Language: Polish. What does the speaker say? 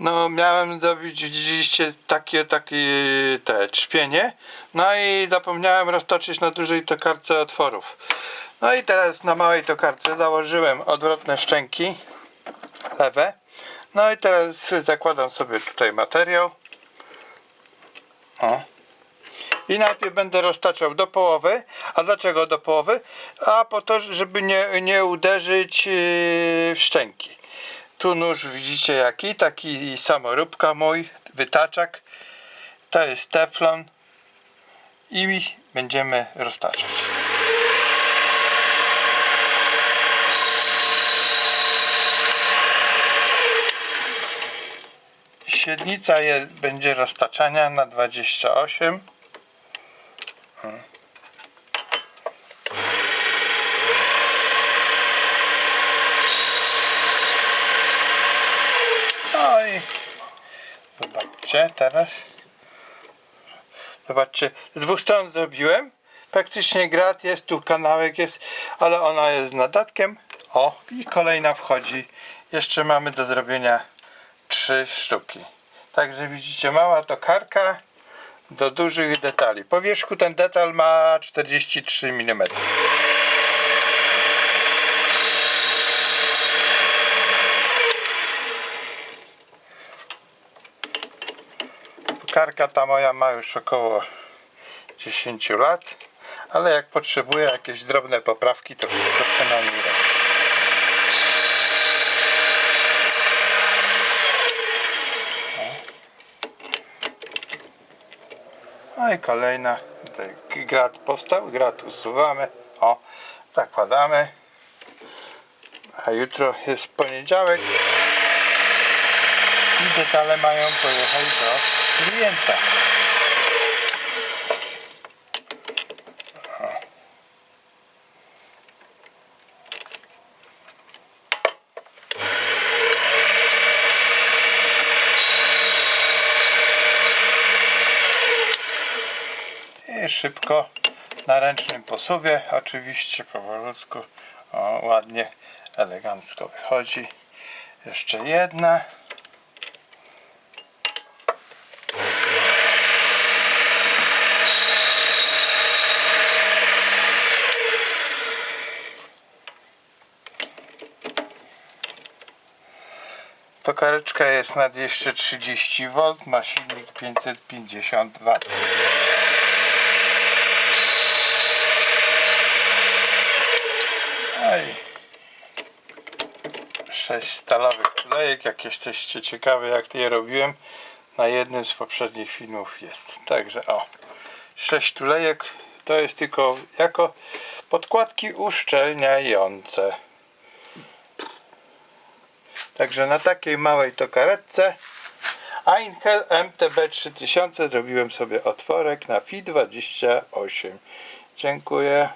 No miałem zrobić, widzieliście, takie, takie te trzpienie. No i zapomniałem roztoczyć na dużej tokarce otworów. No i teraz na małej tokarce założyłem odwrotne szczęki lewe. No i teraz zakładam sobie tutaj materiał. O. I najpierw będę roztaczał do połowy. A dlaczego do połowy? A po to, żeby nie, nie uderzyć yy, w szczęki. Tu nóż widzicie jaki, taki samoróbka mój, wytaczak. To jest teflon. I będziemy roztaczać. Średnica jest, będzie roztaczania na 28. Hmm. No i teraz. Zobaczcie, z dwóch stron zrobiłem. Praktycznie grat jest, tu kanałek jest, ale ona jest z nadatkiem. O, i kolejna wchodzi. Jeszcze mamy do zrobienia trzy sztuki. Także widzicie, mała tokarka do dużych detali. Po wierzchu ten detal ma 43 mm. Tokarka ta moja ma już około 10 lat, ale jak potrzebuję jakieś drobne poprawki, to wszystko się na niej robi. No i kolejna. Tutaj grat powstał, grat usuwamy. O, zakładamy. A jutro jest poniedziałek. I detale mają pojechać do klienta. I szybko na ręcznym posuwie, oczywiście powolutku, o, ładnie, elegancko wychodzi. Jeszcze jedna. Tokareczka jest na 230 V, ma silnik 550 W. Ej. Sześć stalowych tulejek, jak jesteście ciekawi jak je robiłem, na jednym z poprzednich filmów jest. Także o, sześć tulejek to jest tylko jako podkładki uszczelniające. Także na takiej małej tokaretce Einhell MTB 3000 zrobiłem sobie otworek na FI 28. Dziękuję.